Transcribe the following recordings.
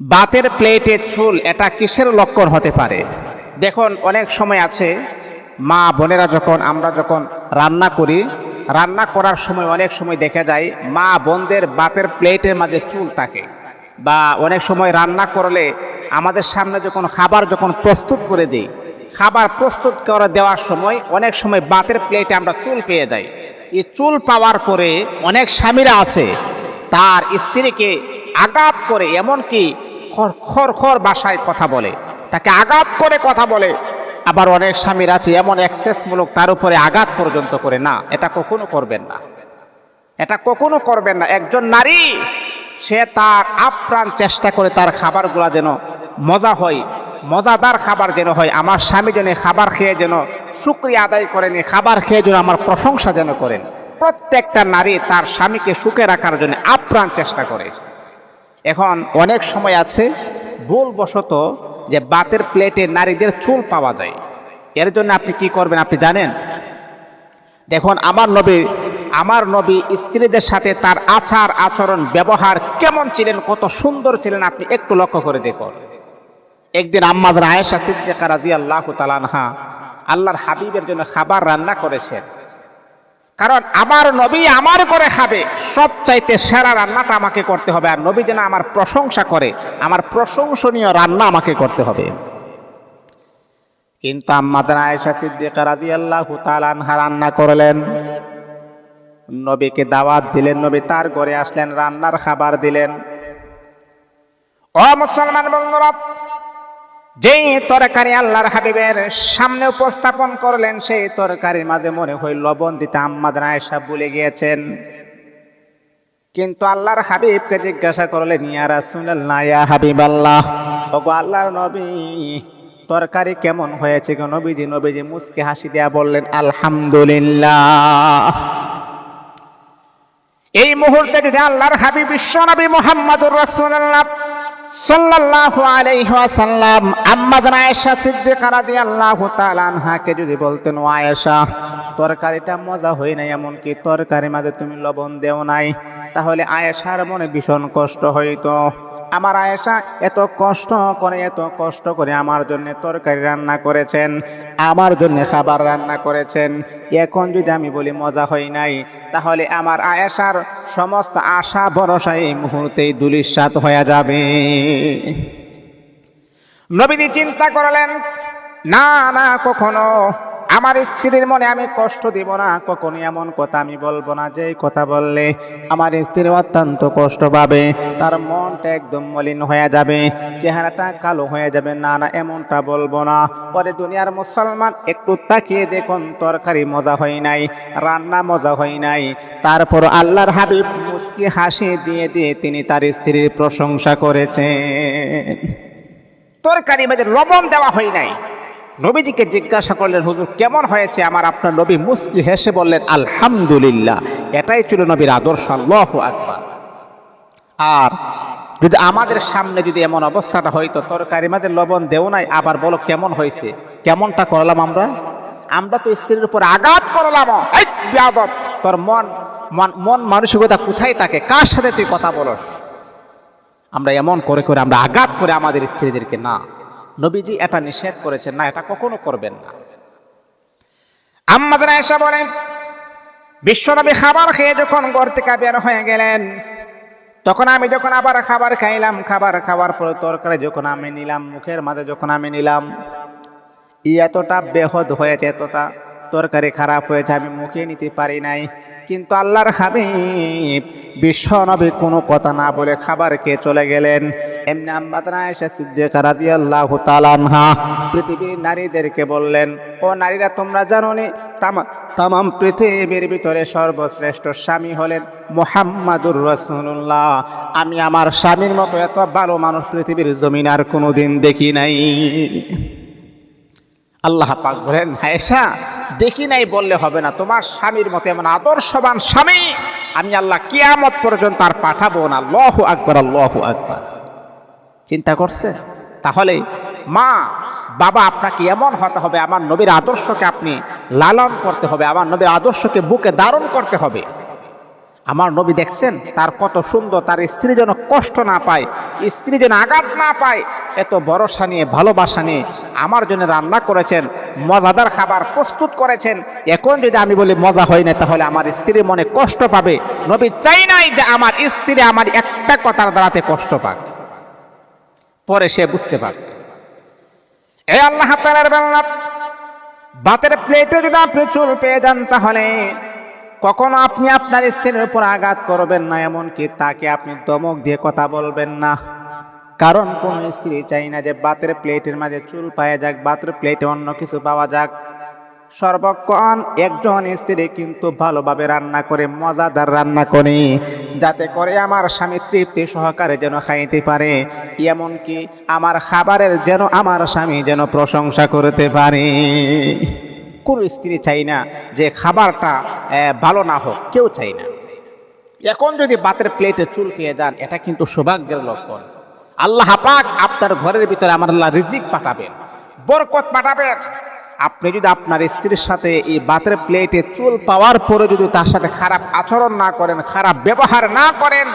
বাতের প্লেটে চুল, এটা কিসের লক্ষণ হতে পারে? দেখুন, অনেক সময় আছে, মা বোনেরা যখন, আমরা যখন রান্না করি, রান্না করার সময় অনেক সময় দেখা যায়, মা বোনদের বাতের প্লেটের মাঝে চুল থাকে। বা অনেক সময় রান্না করলে আমাদের সামনে যখন খাবার যখন প্রস্তুত করে দিই, খাবার প্রস্তুত করে দেওয়ার সময় অনেক সময় বাতের প্লেটে আমরা চুল পেয়ে যাই। এই চুল পাওয়ার পরে অনেক স্বামীরা আছে, তার স্ত্রীকে আঘাত করে, এমনকি খর খর বাসায় কথা বলে। তাকে আঘাত করে কথা বলে। আবার অনেক স্বামীর আছে এমন অ্যাক্সেসমূলক তার উপরে আঘাত পর্যন্ত করে। না, এটা কখনো করবেন না। এটা কখনো করবেন না। একজন নারী, সে তার আপ্রাণ চেষ্টা করে তার খাবারগুলা যেন মজা হয়, মজাদার খাবার যেন হয়, আমার স্বামী যেন খাবার খেয়ে যেন শুক্রিয়া আদায় করেন খাবার খেয়ে যেন আমার প্রশংসা যেন করেন। প্রত্যেকটা নারী তার স্বামীকে সুখে রাখার জন্য আপ্রাণ চেষ্টা করে। এখন অনেক সময় আছে ভুলবশত যে বাতের প্লেটে নারীদের চুল পাওয়া যায়। এর জন্য আপনি কি করবেন আপনি জানেন? দেখুন, আমার নবী আমার নবী স্ত্রীদের সাথে তার আচার, আচরণ, ব্যবহার কেমন ছিলেন, কত সুন্দর ছিলেন, আপনি একটু লক্ষ্য করে দেখুন। একদিন আম্মাদ আয়েশা সিদ্দিকা রাজি আল্লাহ তালানহা আল্লাহর হাবিবের জন্য খাবার রান্না করেছেন। কারণ আমার নবী আমার করে খাবে। সব চাইতে সেরা রান্নাটা আমাকে করতে হবে। আর নবী যেন আমার প্রশংসা করে, আমার প্রশংসনীয় রান্না আমাকে করতে হবে। কিন্তু আম্মাদের আয়েশা সিদ্দিকা রাজি আল্লাহ তালানহা রান্না করলেন। নবীকে দাওয়াত দিলেন, নবী তার ঘরে আসলেন, রান্নার খাবার দিলেন। ও মুসলমান বন্ধুরা যেই তরকারি আল্লাহর হাবিবের সামনে উপস্থাপন করলেন, সেই তরকারির মাঝে মনে হয় লবণ দিতে আম্মাদের আয়েশা ভুলে গিয়েছেন। কিন্তু আল্লাহর হাবিবকে জিজ্ঞাসা করলেন, ইয়া রাসূলুল্লাহ, ইয়া হাবিব আল্লাহ ওগো আল্লাহর নবী, তরকারি কেমন হয়েছে গো নবীজি? নবীজি মুসকে হাসি দেয়া বললেন, আলহামদুলিল্লাহ। এই মুহূর্তে যদি আল্লাহর হাবিব বিশ্বনবী মুহাম্মদুর রাসূলুল্লাহ সাল্লাল্লাহু আয়েশা যদি বলতেন আয়েশা, তরকারিটা মজা হয় নাই এমনকি তরকারির মাঝে তুমি লবণ দেও নাই? তাহলে আয়েশার মনে ভীষণ কষ্ট হইতো। আমার আয়েশা এত কষ্ট করে, এত কষ্ট করে আমার জন্য তরকারি রান্না করেছেন, আমার জন্য খাবার রান্না করেছেন। এখন যদি আমি বলি মজা হয় নাই, তাহলে আমার আয়েশার সমস্ত আশা ভরসা এই মুহূর্তেই দুলিশ্বাত হয়ে যাবে। নবীজি চিন্তা করলেন, না না, কখনো আমার স্ত্রীর মনে আমি কষ্ট দিব না কখনো এমন কথা আমি বলব না যে কথা বললে আমার স্ত্রী অত্যন্ত কষ্ট পাবে, তার মনটা একদম মলিন হয়ে যাবে, চেহারাটা কালো হয়ে যাবে, না না, এমনটা বলব না। পরে দুনিয়ার মুসলমান একটু তাকিয়ে দেখুন, তরকারি মজা হয় নাই, রান্না মজা হয় নাই। তারপর আল্লাহর হাবিব মুস্কি হাসি দিয়ে দিয়ে তিনি তার স্ত্রীর প্রশংসা করেছেন। তরকারি মাঝে লবণ দেওয়া হয় নাই। নবীজিকে জিজ্ঞাসা করলেন, হুজুর, কেমন হয়েছে আমার আপনার নবী? মুস্কি হেসে বললেন, আলহামদুলিল্লাহ, এটাই ছিল নবীর আদর্শ, আল্লাহ আকবার। আর যদি আমাদের সামনে যদি এমন অবস্থাটা হইতো তরকারি মাঝে লবণ দেও নাই, আবার বলো কেমন হয়েছে? কেমনটা করলাম আমরা? আমরা তো স্ত্রীর উপর আঘাত করলাম। তোর মন মন মন মানসিকতা কোথায় থাকে? কার সাথে তুই কথা বলস? আমরা এমন করে করে আমরা আঘাত করে আমাদের স্ত্রীদেরকে না নবীজি এটা নিষেধ করেছেন, না, এটা কখনো করবেন না। আমাদের আয়সা বলেন, বিশ্বনবী খাবার খেয়ে যখন ঘর থেকে বের হয়ে গেলেন, তখন আমি যখন আবার খাবার খাইলাম, খাবার খাবার পরে তরকারি যখন আমি নিলাম, মুখের মাঝে যখন আমি নিলাম এতটা বেহদ হয়েছে, এতটা তরকারি খারাপ হয়েছে, আমি মুখে নিতে পারি নাই। কিন্তু আল্লাহর হাবিব বিশ্ব নবী কোনো কথা না বলে খাবার খেয়ে চলে গেলেন। এমনি আম্মাদনা এসে সিদ্দিকা রাদিয়াল্লাহু তাআলা আনহা পৃথিবীর নারীদেরকে বললেন, ও নারীরা, তোমরা জানো নি তাম পৃথিবীর ভিতরে সর্বশ্রেষ্ঠ স্বামী হলেন মোহাম্মদুর রসুল্লাহ আমি আমার স্বামীর মতো এত ভালো মানুষ পৃথিবীর জমিন আর কোনোদিন দেখি নাই। আল্লাহ পাক বলেন হায়সা দেখি নাই বললে হবে না। তোমার স্বামীর মতো এমন আদর্শবান স্বামী আমি আল্লাহ কিয়ামত পর্যন্ত আর পাঠাবো না। লহ আকবর, আল্লাহ আকবর। চিন্তা করছে? তাহলে মা, বাবা আপনাকে এমন হতে হবে, আমার নবীর আদর্শকে আপনি লালন করতে হবে, আমার নবীর আদর্শকে বুকে ধারণ করতে হবে। আমার নবী দেখছেন, তার কত সুন্দর, তার স্ত্রী যেন কষ্ট না পায়, স্ত্রী যেন আঘাত না পায়, এত ভরসা নিয়ে, ভালোবাসা নিয়ে আমার জন্য রান্না করেছেন, মজাদার খাবার প্রস্তুত করেছেন। এখন যদি আমি বলি মজা হয় না, তাহলে আমার স্ত্রী মনে কষ্ট পাবে। নবী চাই নাই যে আমার স্ত্রী আমার একটা কথার দ্বারাতে কষ্ট পাক। পরে সে বুঝতে পারছে। এই আল্লাহ তাআলার বাংলা বাতের প্লেটে যদি আপনি চুল পেয়ে যান, তাহলে কখনো আপনি আপনার স্ত্রীর উপর আঘাত করবেন না, এমনকি তাকে আপনি দমক দিয়ে কথা বলবেন না। কারণ কোন স্ত্রী চাই না যে বাতের প্লেটের মাঝে চুল পাওয়া যাক, বাতের প্লেটে অন্য কিছু পাওয়া যাক। সর্বক্ষণ একজন স্ত্রী কিন্তু ভালোভাবে রান্না করে, মজাদার রান্না করে, যাতে করে আমার স্বামী তৃপ্তি সহকারে যেন খাইতে পারে, এমনকি আমার খাবারের যেন, আমার স্বামী যেন প্রশংসা করতে পারে। কোন স্ত্রী চাই না যে খাবারটা ভালো না হোক, কেউ চাই না। এখন যদি বাতের প্লেটে চুল পেয়ে যান, এটা কিন্তু সৌভাগ্যের লক্ষণ। আল্লাহ পাক আপনার ঘরের ভিতরে আমার আল্লাহ রিজিক পাঠাবেন, বরকত পাঠাবেন। আপনি যদি আপনার স্ত্রীর সাথে এই বাতের প্লেটে চুল পাওয়ার পরে যদি তার সাথে খারাপ আচরণ না করেন, খারাপ ব্যবহার না করেন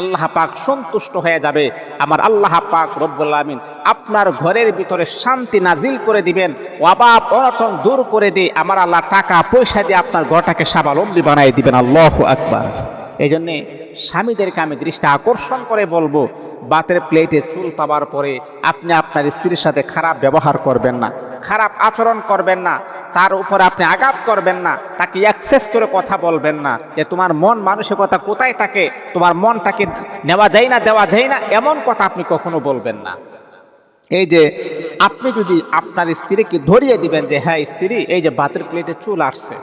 আল্লাহ পাক সন্তুষ্ট হয়ে যাবে। আমার আল্লাহ পাক রব্বুল আমিন আপনার ঘরের ভিতরে শান্তি নাজিল করে দিবেন। অবাব অনটন দূর করে দিয়ে আমার আল্লাহ টাকা পয়সা দিয়ে আপনার ঘরটাকে স্বাবলম্বী বানাই দিবেন। আল্লাহ আকবার। এই জন্যে স্বামীদেরকে আমি দৃষ্টি আকর্ষণ করে বলব, বাতের প্লেটে চুল পাবার পরে আপনি আপনার স্ত্রীর সাথে খারাপ ব্যবহার করবেন না, খারাপ আচরণ করবেন না। তার উপর আপনি আঘাত করবেন না, তাকে অ্যাক্সেস করে কথা বলবেন না যে তোমার মন মানসিকতা কোথায় থাকে, তোমার মনটাকে নেওয়া যায় না, দেওয়া যায় না, এমন কথা আপনি কখনো বলবেন না। এই যে আপনি যদি আপনার স্ত্রীকে ধরিয়ে দিবেন যে হ্যাঁ স্ত্রী, এই যে ভাতের প্লেটে চুল আসছে।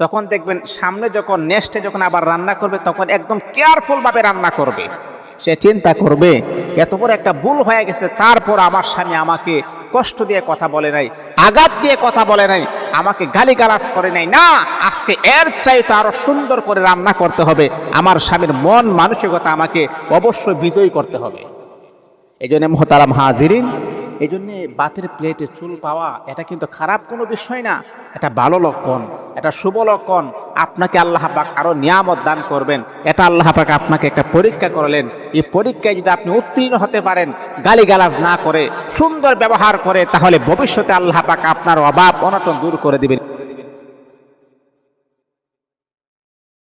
তখন দেখবেন সামনে যখন নেক্সটে যখন আবার রান্না করবে, তখন একদম কেয়ারফুলভাবে রান্না করবে। সে চিন্তা করবে, এত বড় একটা ভুল হয়ে গেছে, তারপর আমার স্বামী আমাকে কষ্ট দিয়ে কথা বলে নাই। আঘাত দিয়ে কথা বলে নাই, আমাকে গালিগালাজ করে নাই। না, আজকে এর চাইতে আরও সুন্দর করে রান্না করতে হবে। আমার স্বামীর মন মানসিকতা আমাকে অবশ্যই বিজয়ী করতে হবে। এই জন্য মহতারাম হাজিরিন এই জন্যে বাতের প্লেটে চুল পাওয়া এটা কিন্তু খারাপ কোনো বিষয় না। এটা ভালো লক্ষণ, এটা শুভ লক্ষণ। আপনাকে আল্লাহ পাক আরও নিয়ামত দান করবেন। এটা আল্লাহ পাক আপনাকে একটা পরীক্ষা করলেন। এই পরীক্ষায় যদি আপনি উত্তীর্ণ হতে পারেন, গালিগালাজ না করে, সুন্দর ব্যবহার করে, তাহলে ভবিষ্যতে আল্লাহ পাক আপনার অভাব অনটন দূর করে দিবেন।